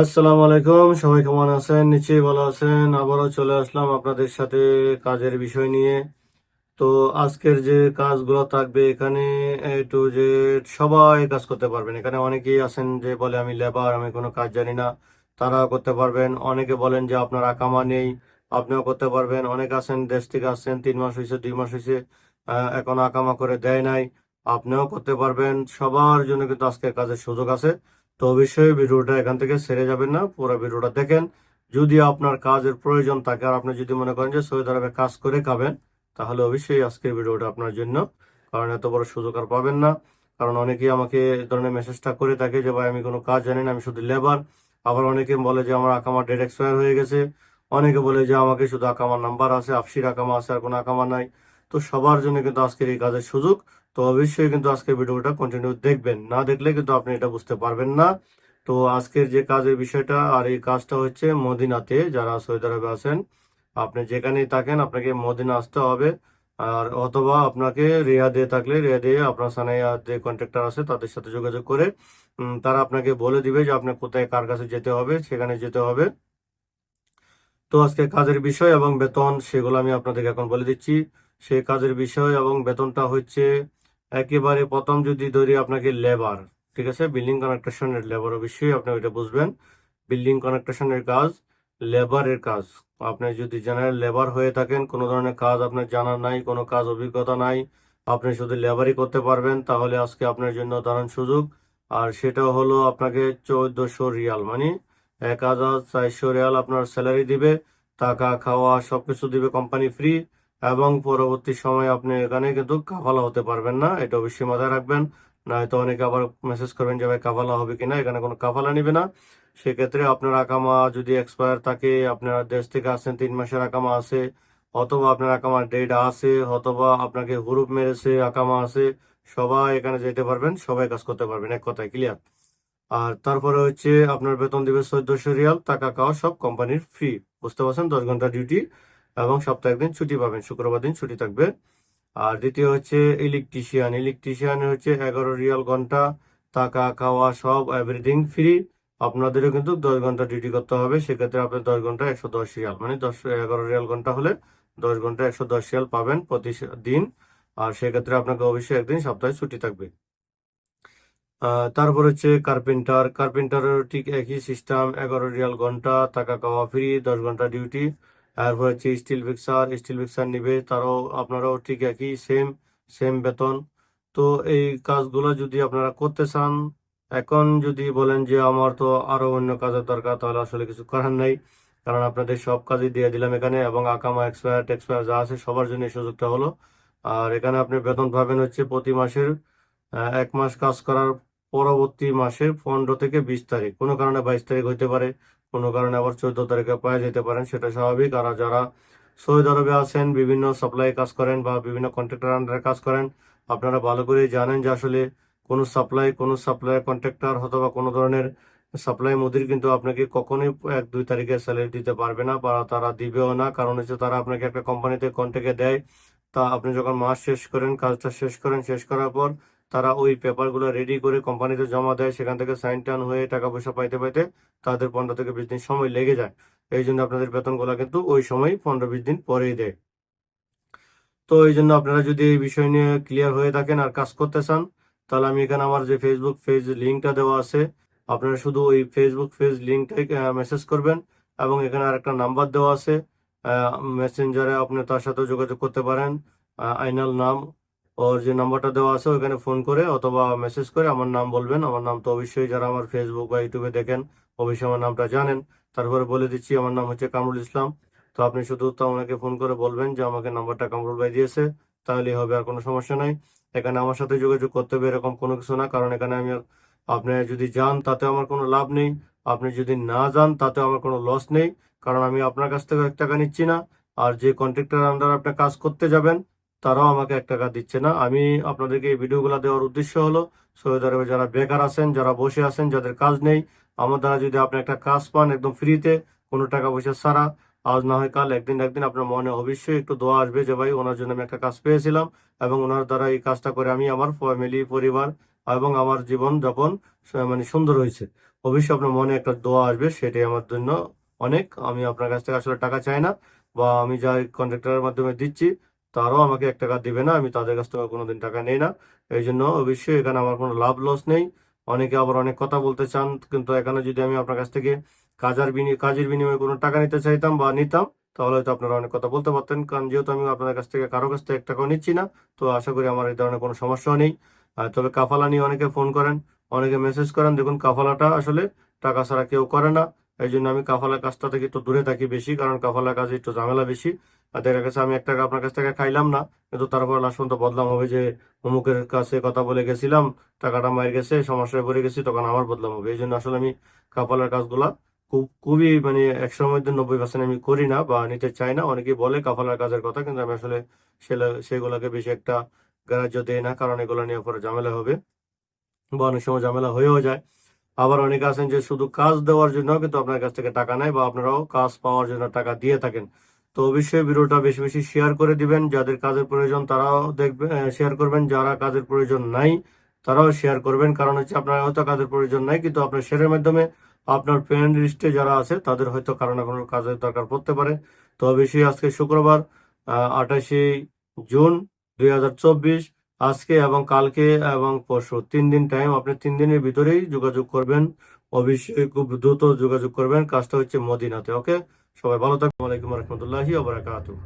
আসসালামু আলাইকুম, সবাই কেমন আছেন? নিশ্চয়ই ভালো আছেন। আবারও চলে আসলাম আপনাদের সাথে কাজের বিষয় নিয়ে। তো আজকের যে কাজগুলো থাকবে এখানে টু জেড সবাই কাজ করতে পারবেন। এখানে অনেকেই আছেন যে বলে আমি লেবার আমি কোনো কাজ জানি না। তারাও করতে পারবেন। অনেকে বলেন যে আপনার আকামা নেই, আপনিও করতে পারবেন। অনেক আছেন, দেশ থেকে আসছেন তিন মাস হয়েছে দুই মাস হয়েছে এখনও আকামা করে দেয় নাই। আপনিও করতে পারবেন। সবার জন্য কিন্তু আজকের কাজের সুযোগ আছে। তো অবশ্যই ভিডিওটা এখান থেকে সেরে যাবেন না, পুরো ভিডিওটা দেখেন। যদি আপনার কাজের প্রয়োজন থাকে আর আপনি যদি মনে করেন যে সৌদি আরবে কাজ করে খাবেন, তাহলে অবশ্যই আজকের ভিডিওটা আপনার জন্য, কারণ এত বড় সুযোগ আর পাবেন না। কারণ অনেকেই আমাকে এ ধরনের মেসেজটা করে থাকে যে, ভাই, আমি কোনো কাজ জানি না, আমি শুধু লেবার আবার অনেকে বলে যে, আমার আকামার ডেট এক্সপায়ার হয়ে গেছে। অনেকে বলে যে, আমাকে শুধু আকামার নাম্বার আছে আফসির আকামা আছে আর কোনো আকামা নাই। তো সবার জন্য কিন্তু আজকের এই কাজের সুযোগ। তো অবশ্যই কিন্তু আজকের ভিডিওটা কন্টিনিউ দেখবেন। না দেখলে কিন্তু আপনি এটা বুঝতে পারবেন না। তো আজকের যে কাজের বিষয়টা, আর এই কাজটা হচ্ছে মদিনাতে যারা সৌদি আরবে আছেন, আপনি যেখানেই থাকেন আপনাকে মদিনা আসতে হবে। আর অথবা আপনাকে রিয়াদে থাকলে রিয়াদে আপনার সানাইয়া যে কন্ট্রাক্টর আছে তাদের সাথে যোগাযোগ করে তারা আপনাকে বলে দিবে যে আপনার কোথায় কার কাছে যেতে হবে, সেখানে যেতে হবে। তো আজকে কাজের বিষয় এবং বেতন সেগুলো আমি আপনাদেরকে এখন বলে দিচ্ছি। সেই কাজের বিষয় এবং বেতনটা হচ্ছে একেবারে প্রথম যদি ধরি আপনাকে লেবার ঠিক আছে? বিল্ডিং কনস্ট্রাকশনের লেবার অবশ্যই আপনি ওইটা বুঝবেন। বিল্ডিং কনস্ট্রাকশনের কাজ লেবারের কাজ। আপনি যদি জেনারেল লেবার হয়ে থাকেন, কোনো ধরনের কাজ আপনার জানা নাই, কোনো কাজ অভিজ্ঞতা নাই, আপনি শুধু লেবারই করতে পারবেন, তাহলে আজকে আপনার জন্য দারুণ সুযোগ। আর সেটা হলো আপনাকে চৌদ্দশো রিয়াল মানে এক হাজার চারশো রিয়াল আপনার স্যালারি দিবে, টাকা, খাওয়া, সবকিছু দিবে কোম্পানি ফ্রি এবং পরবর্তী সময়ে আপনি এখানে কিন্তু কাফালা হতে পারবেন না, এটা অবশ্যই মাথায় রাখবেন। নয়তো অনেকে আবার মেসেজ করবেন যে, ভাই, কাফালা হবে কিনা? এখানে কোনো কাফালা নিবে না? সেক্ষেত্রে আপনার আকামা যদি এক্সপায়ার থাকে, আপনার দেশ থেকে আসেন, তিন মাসের আকামা আছে, অথবা আপনার আকামার ডেট আছে, অথবা আপনাকে হুরুপ মেরেছে, আকামা আছে, সবাই এখানে যেতে পারবেন, সবাই কাজ করতে পারবেন, এক কথায় ক্লিয়ার আর তারপরে হচ্ছে আপনার বেতন দিবে চোদ্দশো রিয়াল, টাকা খাওয়া সব কোম্পানির ফ্রি বুঝতে পারছেন? দশ ঘণ্টা ডিউটি এবং সপ্তাহে একদিন ছুটি পাবেন, শুক্রবার দিন ছুটি থাকবে। আর দ্বিতীয় হচ্ছে ইলেকট্রিশিয়ান ইলেকট্রিশিয়ান হচ্ছে এগারো রিয়াল ঘণ্টা টাকা খাওয়া সব এভরিথিং ফ্রি আপনাদেরও কিন্তু দশ ঘণ্টা ডিউটি করতে হবে, সেক্ষেত্রে আপনি দশ ঘণ্টা একশো দশ রিয়াল মানে দশ, এগারো রিয়াল ঘণ্টা হলে দশ ঘণ্টা একশো দশ রিয়াল পাবেন প্রতি দিন। আর সেক্ষেত্রে আপনাকে অবশ্যই একদিন সপ্তাহে ছুটি থাকবে। তারপর হচ্ছে কার্পেন্টার কার্পেন্টারের ঠিক একই সিস্টেম এগারো রিয়াল ঘণ্টা টাকা খাওয়া ফ্রি দশ ঘণ্টা ডিউটি তারপর হচ্ছে স্টিল ফিক্সার স্টিল ফিক্সার নিবে, তারও আপনারাও ঠিক একই সেম সেম বেতন। তো এই কাজগুলো যদি আপনারা করতে চান, এখন যদি বলেন যে আমার তো আরও অন্য কাজের দরকার, তাহলে আসলে কিছু করার নাই। কারণ আপনাদের সব কাজই দিয়ে দিলাম এখানে, এবং আকামা এক্সপায়ার টেক্সপায়ার যা আছে সবার জন্য এই সুযোগটা হলো। আর এখানে আপনি বেতন পাবেন হচ্ছে প্রতি মাসের এক মাস কাজ করার পরবর্তী মাসে পনেরো থেকে বিশ তারিখ। কোনো কারণে বাইশ তারিখ হইতে পারে কোনো কারণে আবার চোদ্দ তারিখে পাওয়া যেতে পারেন সেটা স্বাভাবিক। আর যারা সৌদি আরবে আছেন, বিভিন্ন সাপ্লাই কাজ করেন বা বিভিন্ন কন্ট্রাক্টর আন্ডারে কাজ করেন, আপনারা ভালো করে জানেন যে আসলে কোনো সাপ্লাই কোনো সাপ্লাই কন্ট্রাক্টর অথবা কোনো ধরনের সাপ্লাই মুদির কিন্তু আপনাকে কখনোই এক, দুই তারিখে স্যালারি দিতে পারবে না বা তারা দিবেও না। কারণ হচ্ছে তারা আপনাকে একটা কোম্পানিতে কন্ট্রাক্টে দেয়। তা আপনি যখন মাস শেষ করেন, কাজটা শেষ করেন, শেষ করার পর তারা ওই পেপারগুলো রেডি করে কোম্পানিতে জমা দেয়, সেখান থেকে সাইন টান হয়ে টাকা পয়সা পাইতে পাইতে তাদের পনেরো থেকে বিশ দিন সময় লেগে যায়। এই জন্য আপনাদের বেতনগুলো কিন্তু ওই সময় পনেরো বিশ দিন পরেই দেয়। তো এই জন্য আপনারা যদি এই বিষয় নিয়ে ক্লিয়ার হয়ে থাকেন আর কাজ করতে চান, তাহলে আমি এখানে আমার যে ফেসবুক পেজ লিঙ্কটা দেওয়া আছে, আপনারা শুধু ওই ফেসবুক পেজ লিঙ্কটাই মেসেজ করবেন এবং এখানে আরেকটা নাম্বার দেওয়া আছে মেসেঞ্জারে আপনি তার সাথে যোগাযোগ করতে পারেন আইনাল নাম ওর যে নাম্বারটা দেওয়া আছে ওখানে ফোন করে অথবা মেসেজ করে আমার নাম বলবেন। আমার নাম তো অবশ্যই যারা আমার ফেসবুক বা ইউটিউবে দেখেন, অবশ্যই আমার নামটা জানেন। তারপরে বলে দিচ্ছি, আমার নাম হচ্ছে কামরুল ইসলাম। তো আপনি শুধু তো আমাকে ফোন করে বলবেন যে আমাকে নাম্বারটা কামরুল ভাই দিয়েছে তাহলেই হবে আর কোনো সমস্যা নাই। এখানে আমার সাথে যোগাযোগ করতে হবে এরকম কোনো কিছু না, কারণ এখানে আমি আপনি যদি যান, তাতে আমার কোনো লাভ নেই। আপনি যদি না যান, তাতে আমার কোনো লস নেই। কারণ আমি আপনার কাছ থেকে এক টাকা নিচ্ছি না। আর যে কন্ট্রাক্টর আন্ডার আপনি কাজ করতে যাবেন তারাও আমাকে এক টাকা দিচ্ছে না। আমি আপনাদেরকে এই ভিডিওগুলো দেওয়ার উদ্দেশ্য হলো সৌদি আরবে যারা বেকার আছেন, যারা বসে আছেন, যাদের কাজ নেই, আমার দ্বারা যদি আপনি একটা কাজ পান একদম ফ্রিতে, কোনো টাকা পয়সা ছাড়া, আজ না হয় কাল, একদিন একদিন আপনার মনে অবশ্যই একটু দোয়া আসবে যে, ভাই, ওনার জন্য আমি একটা কাজ পেয়েছিলাম এবং ওনার দ্বারা এই কাজটা করে আমি আমার ফ্যামিলি পরিবার এবং আমার জীবন যাপন মানে সুন্দর হয়েছে। অবশ্যই আপনার মনে একটা দোয়া আসবে, সেটাই আমার জন্য অনেক। আমি আপনার কাছ থেকে আসলে টাকা চাই না বা আমি যা কন্ট্রাক্টরের মাধ্যমে দিচ্ছি তারাও আমাকে এক টাকা দিবে না, আমি তাদের কাছ থেকে কোনোদিন টাকা নেই না। এই জন্য অবশ্যই এখানে আমার কোনো লাভ লস নেই। অনেকে আবার অনেক কথা বলতে চান, কিন্তু এখানে যদি আমি আপনার কাছ থেকে কাজার বিনিময় কাজের বিনিময়ে কোনো টাকা নিতে চাইতাম বা নিতাম, তাহলে হয়তো আপনারা অনেক কথা বলতে পারতেন। কারণ যেহেতু আমি আপনাদের কাছ থেকে কারও কাছ থেকে এক টাকাও নিচ্ছি না, তো আশা করি আমার এই ধরনের কোনো সমস্যাও নেই। তবে কাফালা নিয়ে অনেকে ফোন করেন, অনেকে মেসেজ করেন, দেখুন কাফালাটা আসলে টাকা ছাড়া কেউ করে না। এই জন্য আমি কাফালা কাজটা থেকে একটু দূরে থাকি বেশি, কারণ কাফালা কাজে একটু ঝামেলা বেশি। দেখা গেছে আমি এক টাকা আপনার কাছ থেকে খাইলাম না, কিন্তু তারপর লাস্ট পর্যন্ত বদলাম হবে যে অমুকের কাছে কথা বলে গেছিলাম, টাকাটা মার গেছে সমস্যায় পড়ে গেছি, তখন আমার বদলাম হবে। এই জন্য আসলে আমি কাফালার কাজগুলা খুব, খুবই মানে একশোর মধ্যে নব্বই পার্সেন্ট আমি করি না বা নিতে চাই না। অনেকেই বলে কাফালার কাজের কথা, কিন্তু আমি আসলে সেলা- সেগুলোকে বেশি একটা গ্রাহ্য দেয় না, কারণ এগুলো নিয়ে পরে ঝামেলা হবে বা অনেক সময় ঝামেলা হয়েও যায়। আবার অনেকে আছেন যে শুধু কাজ দেওয়ার জন্য কিন্তু আপনার কাছ থেকে টাকা নেয় বা আপনারাও কাজ পাওয়ার জন্য টাকা দিয়ে থাকেন। তো অবশ্যই ভিডিওটা বেশি বেশি শেয়ার করে দিবেন। যাদের কাজের প্রয়োজন তারাও দেখবেন শেয়ার করবেন। যারা কাজের প্রয়োজন নাই, তারাও শেয়ার করবেন। কারণ হচ্ছে আপনার হয়তো কাজের প্রয়োজন নাই, কিন্তু আপনার শেয়ারের মাধ্যমে আপনার ফ্রেন্ড লিস্টে যারা আছে, তাদের হয়তো কারও না কোনো কাজের দরকার পড়তে পারে। তো অবশ্যই আজকে শুক্রবার আঠাশে জুন দুই হাজার চব্বিশ, আজকে এবং কালকে এবং পরশু তিন দিন টাইম আপনি তিন দিনের ভিতরেই যোগাযোগ করবেন। অবশ্যই খুব দ্রুত যোগাযোগ করবেন। কাজটা হচ্ছে মদিনাতে ওকে সবাই ভালো থাকবেন। আলাইকুম রহমতুল্লাহি ওবরাকাতুহ